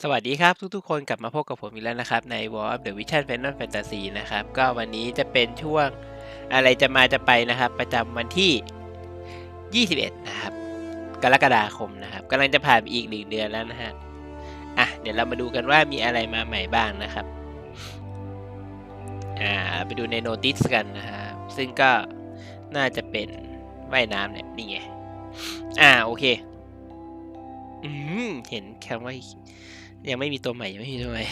สวัสดีครับทุกๆคนกลับมาพบกับผมอีกแล้วนะครับ ใน War of the Vision Final Fantasy นะครับ ก็วันนี้จะเป็นช่วงอะไรจะมาจะไปนะครับ ประจำวันที่ 21 นะครับ กรกฎาคมนะครับกำลังจะผ่านอีกหนึ่งเดือนแล้วนะฮะอะเดี๋ยวเรามาดูกันว่ามีอะไรมาใหม่บ้างนะครับอ่าไปดูในโนติสกันนะครับซึ่งก็น่าจะเป็นว่ายน้ำเนี่ยนี่ไงอ่าโอเค เห็นแคำว่ายังไม่มีตัวใหม่ยังไม่มีตัวใหม่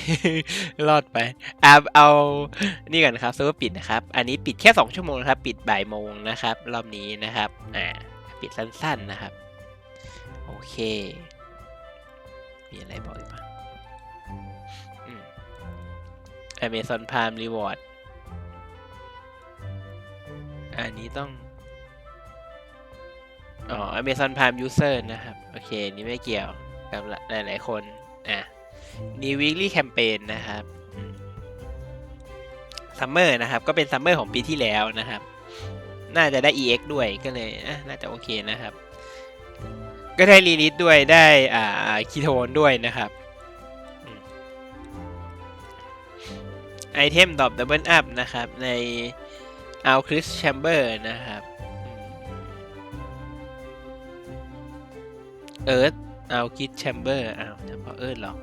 รอดไปอ่าเอานี่ก่อนนะครับเซิร์ฟเวอร์ปิดนะครับ อันนี้ปิดแค่ 2 ชั่วโมงนะครับ ปิดบ่ายโมงนะครับ รอบนี้นะครับ อ่า ปิดสั้นๆนะครับ โอเค มีอะไรบอกอีกปะอืม Amazon Prime Reward อันนี้ต้องอ๋อ Amazon Prime User นะครับ โอเค นี่ไม่เกี่ยว กับหลายๆคนอะ New Weekly Campaign นะครับซัมเมอร์นะครับ ก็เป็นซัมเมอร์ของปีที่แล้วนะครับ น่าจะได้ EX ด้วยก็เลยอะน่าจะโอเคนะครับ ก็ได้รีลิสด้วยได้อ่าคีโทนด้วยนะครับไอเทมดรอปดับเบิลอัพนะครับ ใน a l c h r i s Chamber นะครับเอิร์ธ เอาคิดแชมเบอร์อ้าวเฉพาะเอิร์ธหรอ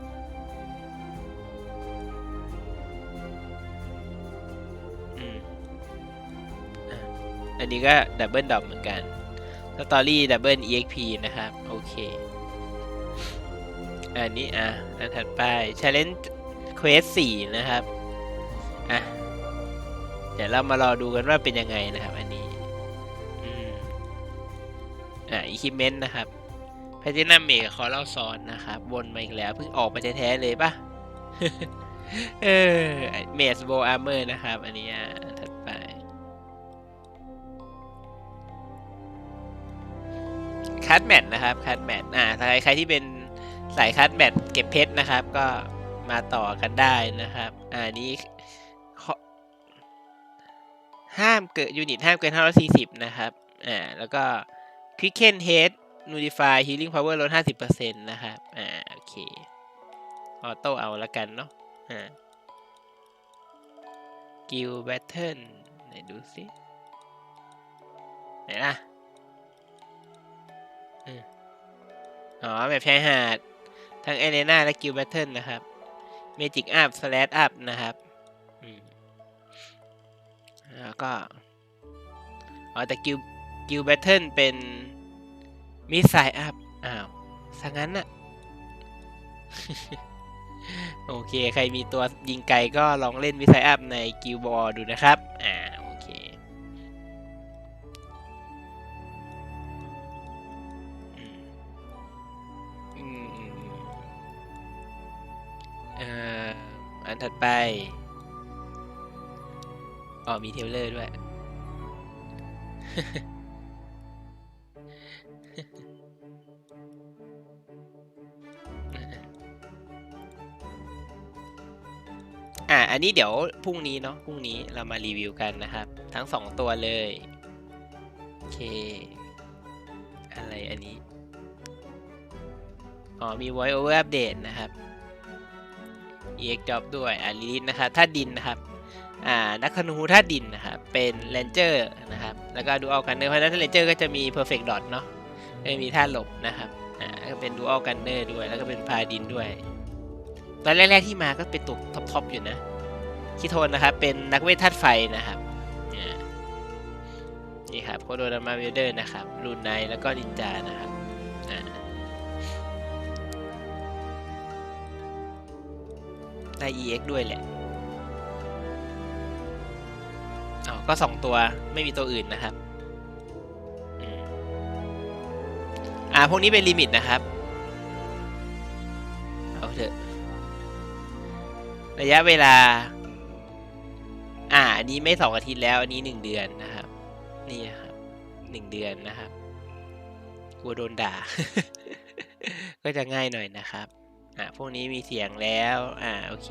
อืมอันนี้ก็ดับเบิลดอปเหมือนกันสตอรี่ดับเบิล EXP นะครับ โอเค อันนี้อะ อันถัดไป Challenge Quest 4 นะครับ อะ เดี๋ยวเรามารอดูกันว่าเป็นยังไงนะครับ อันนี้ อืม อะ Equipment นะครับ แพทินัมเมกขอเล่าซ้อนนะครับวนมาอีกแล้วเพิ่งออกมาแท้ๆเลยปะเออเมสโบอาร์เมอร์นะครับ อันนี้อะถัดไป คัดแมทนะครับ คัดแมทอ่าใครใครที่เป็นสายคัดแมทเก็บเพชรนะครับ ก็มาต่อกันได้นะครับ อ่านี้ห้ามเกิดยูนิตห้ามเกิน540 นะครับ อ่า แล้วก็ควิกเคนเฮด Nulify Healing Power ลด 50%นะครับ อ่า โอเค ออโต้เอาละกันเนาะ อ่ากิลแบทเทิลไหนดูสิไหนล่ะอืมอ๋อแบบชายหาด ทั้งเอเลนาและกิลแบทเทิลนะครับเมจิกอัพสแลดอัพนะครับอืมแล้วก็ อ๋อแต่กิลกิลแบทเทิลเป็น มิสไซอัพอ้าวสังั้นน่ะโอเค ใครมีตัวยิงไกลก็ลองเล่นมิสไซอัพในกิลบอลดูนะครับ อ่า โอเค อืมอืมอืมอืมเอ่ออันถัดไป อ๋อ มีเทลเลอร์ด้วย อะอันนี้เดี๋ยวพรุ่งนี้เนาะพรุ่งนี้เรามารีวิวกันนะครับ ทั้งสองตัวเลย โอเค อะไรอันนี้ อ๋อ มี voice over update นะครับ ex job ด้วย อ่าลีดนะครับถ้าดินนะครับอ่านักธนูท่าดินนะครับเป็น ranger นะครับแล้วก็ dual gunner เพราะฉะนั้น ranger ก็จะมี perfect dot เนาะไม่มีท่าหลบนะครับอ่าก็เป็น dual gunner ด้วยแล้วก็เป็นพาดินด้วย ตอนแรกๆที่มาก็เป็นตัวท็อปๆอยู่นะคิโทนนะครับ เป็นนักเวทธาตุไฟนะครับนี่ครับโคโดรามาเวเดอร์นะครับรูนไนแล้วก็นินจานะครับได้ EX ด้วยแหละอ๋อก็สองตัวไม่มีตัวอื่นนะครับอ่าพวกนี้เป็นลิมิตนะครับ ระยะเวลา อ่าอันนี้ไม่สองอาทิตย์แล้วอันนี้หนึ่งเดือนนะครับ นี่ครับหนึ่งเดือนนะครับกลัวโดนด่า ก็จะง่ายหน่อยนะครับ อ่าพวกนี้มีเสียงแล้ว อ่า โอเค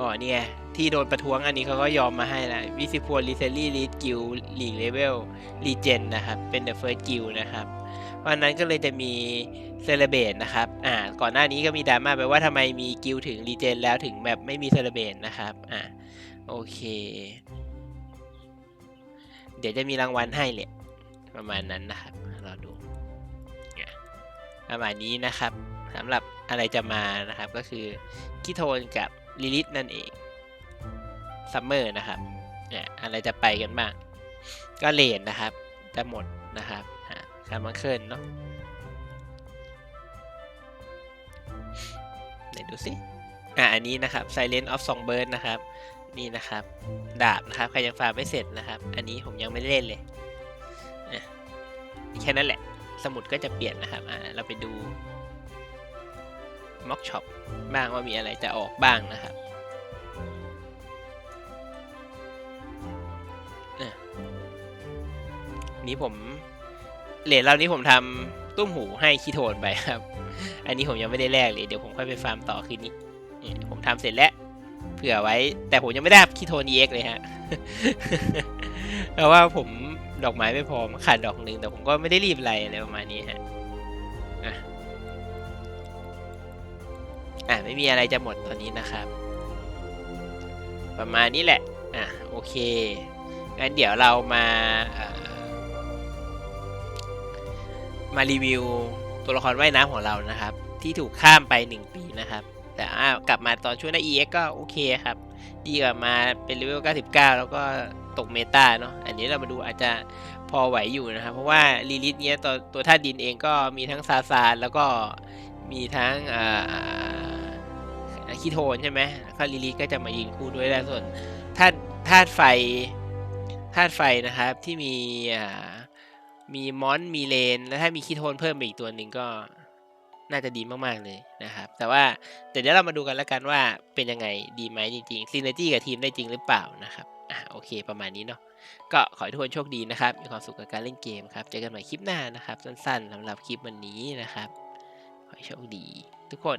อ๋อเนี่ย ที่โดนประท้วงอันนี้เขาก็ยอมมาให้ละวิสิพัวรีเซลลี่ลีดกิลลีกเลเวลรีเจนนะครับ เป็นเดอะเฟิร์สกิลนะครับเพราะฉะนั้นก็เลยจะมีเซเลเบตนะครับ อ่า ก่อนหน้านี้ก็มีดราม่าไปว่าทำไมมีกิลถึงรีเจนแล้วถึงแบบไม่มีเซเลเบตนะครับ อ่า โอเค เดี๋ยวจะมีรางวัลให้แหละประมาณนั้นนะครับรอดู ประมาณนี้นะครับสำหรับอะไรจะมานะครับก็คือคิโทนกับ ลิลิตนั่นเองซัมเมอร์นะครับเนี่ยอะไรจะไปกันบ้าง ก็เลนนะครับ จะหมดนะครับอ่าคาร์มาเคิลเนาะไหนดูสิอะอันนี้นะครับ Silent of Songbird นะครับ นี่นะครับ ดาบนะครับ ใครยังฟาร์มไม่เสร็จนะครับ อันนี้ผมยังไม่ได้เล่นเลยอะแค่นั้นแหละ สมุดก็จะเปลี่ยนนะครับอ่าเราไปดู ม็อกช็อปบ้างว่ามีอะไรจะออกบ้างนะครับนี้ผมเหรียญเรานี้ผมทำตุ้มหูให้คีโทนไปครับ อันนี้ผมยังไม่ได้แลกเลยเดี๋ยวผมค่อยไปฟาร์มต่อคืนนี้ผมทำเสร็จแล้วเผื่อไว้ แต่ผมยังไม่ได้คีโทน EX เลยฮะเพราะว่าผมดอกไม้ไม่พอขาดดอกหนึ่งแต่ผมก็ไม่ได้รีบอะไรอะไรประมาณนี้ฮะอะ อะไม่มีอะไรจะหมดตอนนี้นะครับ ประมาณนี้แหละ อะโอเค งั้นเดี๋ยวเรามามารีวิวตัวละครว่ายน้ำของเรานะครับ ที่ถูกข้ามไป 1 ปีนะครับ แต่อ่ากลับมาตอนช่วงหน้า EX ก็โอเคครับ ดีกว่ามาเป็นเลเวล 99 แล้วก็ตกเมตาเนาะอันนี้เรามาดูอาจจะพอไหวอยู่นะครับ เพราะว่าลีลิทเนี้ยตัวตัวธาตุดินเองก็มีทั้งซาซานแล้วก็มีทั้งอ่า คีโทนใช่ไหมแล้วก็ลีลิก็จะมายืนคู่ด้วยแล้วส่วนธาตุธาตุไฟธาตุไฟนะครับที่มีอ่ามีมอนมีเลน แล้วถ้ามีคีโทนเพิ่มไปอีกตัวหนึ่งก็น่าจะดีมากๆเลยนะครับ แต่ว่าเดี๋ยวเรามาดูกันแล้วกันว่าเป็นยังไงดีไหมจริงๆซีเนจี้กับทีมได้จริงหรือเปล่านะครับอะโอเคประมาณนี้เนาะก็ขอให้ทุกคนโชคดีนะครับ มีความสุขกับการเล่นเกมครับ เจอกันใหม่คลิปหน้านะครับ สั้นๆสำหรับคลิปวันนี้นะครับ ขอให้โชคดีทุกคน